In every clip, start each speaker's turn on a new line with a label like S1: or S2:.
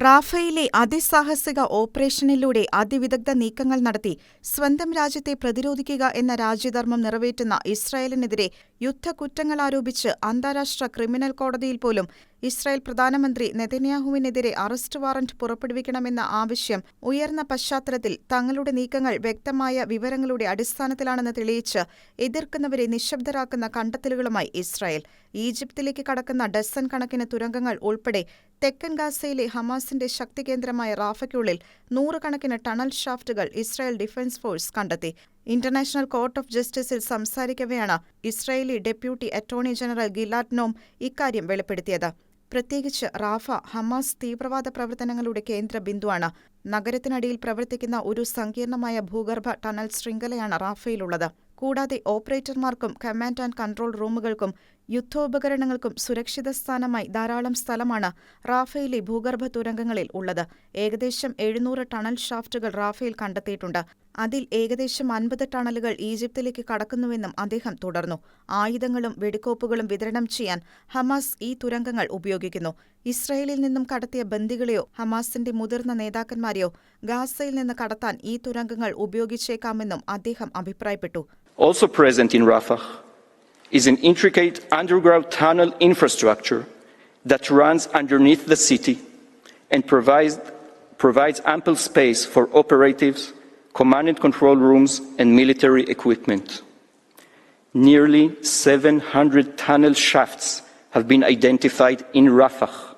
S1: റാഫയിലെ അതിസാഹസിക ഓപ്പറേഷനിലൂടെ അതിവിദഗ്ധ നീക്കങ്ങൾ നടത്തി സ്വന്തം രാജ്യത്തെ പ്രതിരോധിക്കുക എന്ന രാജ്യധർമ്മം നിറവേറ്റുന്ന ഇസ്രായേലിനെതിരെ യുദ്ധക്കുറ്റങ്ങൾ ആരോപിച്ച് അന്താരാഷ്ട്ര ക്രിമിനൽ കോടതിയിൽ പോലും ഇസ്രായേൽ പ്രധാനമന്ത്രി നെതന്യാഹുവിനെതിരെ അറസ്റ്റ് വാറന്റ് പുറപ്പെടുവിക്കണമെന്ന ആവശ്യം ഉയർന്ന പശ്ചാത്തലത്തിൽ തങ്ങളുടെ നീക്കങ്ങൾ വ്യക്തമായ വിവരങ്ങളുടെ അടിസ്ഥാനത്തിലാണെന്ന് തെളിയിച്ച് എതിർക്കുന്നവരെ നിശബ്ദരാക്കുന്ന കണ്ടെത്തലുകളുമായി ഇസ്രായേൽ. ഈജിപ്തിലേക്ക് കടക്കുന്ന ഡസൻ കണക്കിന് തുരങ്കങ്ങൾ ഉൾപ്പെടെ തെക്കൻ ഗാസയിലെ ഹമാസിന്റെ ശക്തികേന്ദ്രമായ റാഫയ്ക്കുള്ളിൽ നൂറുകണക്കിന് ടണൽ ഷാഫ്റ്റുകൾ ഇസ്രായേൽ ഡിഫൻസ് ഫോഴ്സ് കണ്ടെത്തി. ഇന്റർനാഷണൽ കോർട്ട് ഓഫ് ജസ്റ്റിസിൽ സംസാരിക്കവെയാണ് Israeli deputy attorney general Gilad Noam ഇക്കാര്യം വെളിപ്പെടുത്തിയത്. പ്രത്യേകിച്ച് റാഫ ഹമാസ് തീവ്രവാദ പ്രവർത്തനങ്ങളുടെ കേന്ദ്ര ബിന്ദുവാണ്. നഗരത്തിനടിയിൽ പ്രവർത്തിക്കുന്ന ഒരു സങ്കീർണമായ ഭൂഗർഭ ടണൽ ശൃംഖലയാണ് റാഫയിലുള്ളത്. കൂടാതെ ഓപ്പറേറ്റർമാർക്കും കമാൻഡ് ആൻഡ് കൺട്രോൾ റൂമുകൾക്കും യുദ്ധോപകരണങ്ങൾക്കും സുരക്ഷിത സ്ഥാനമായി ധാരാളം സ്ഥലമാണ് റാഫയിലെ ഭൂഗർഭ തുരങ്കങ്ങളിൽ ഉള്ളത്. ഏകദേശം എഴുന്നൂറ് ടണൽ ഷാഫ്റ്റുകൾ റാഫയിൽ കണ്ടെത്തിയിട്ടുണ്ട്. അതിൽ ഏകദേശം അൻപത് ടണലുകൾ ഈജിപ്തിലേക്ക് കടക്കുന്നുവെന്നും അദ്ദേഹം തുടർന്നു. ആയുധങ്ങളും വെടിക്കോപ്പുകളും വിതരണം ചെയ്യാൻ ഹമാസ് ഈ തുരങ്കങ്ങൾ ഉപയോഗിക്കുന്നു. ഇസ്രയേലിൽ നിന്നും കടത്തിയ ബന്ദികളെയോ ഹമാസിന്റെ മുതിർന്ന നേതാക്കന്മാരെയോ ഗാസയിൽ നിന്ന് കടത്താൻ ഈ തുരങ്കങ്ങൾ ഉപയോഗിച്ചേക്കാമെന്നും അദ്ദേഹം അഭിപ്രായപ്പെട്ടു.
S2: Also present in Rafah is an intricate underground tunnel infrastructure that runs underneath the city and provides, ample space for operatives, command and control rooms, and military equipment. Nearly 700 tunnel shafts have been identified in Rafah,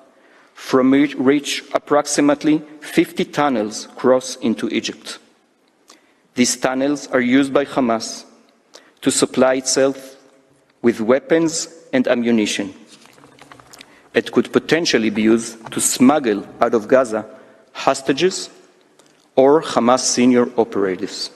S2: from which- approximately 50 tunnels cross into Egypt. These tunnels are used by Hamas to supply itself with weapons and ammunition. It could potentially be used to smuggle out of Gaza hostages or Hamas senior operatives.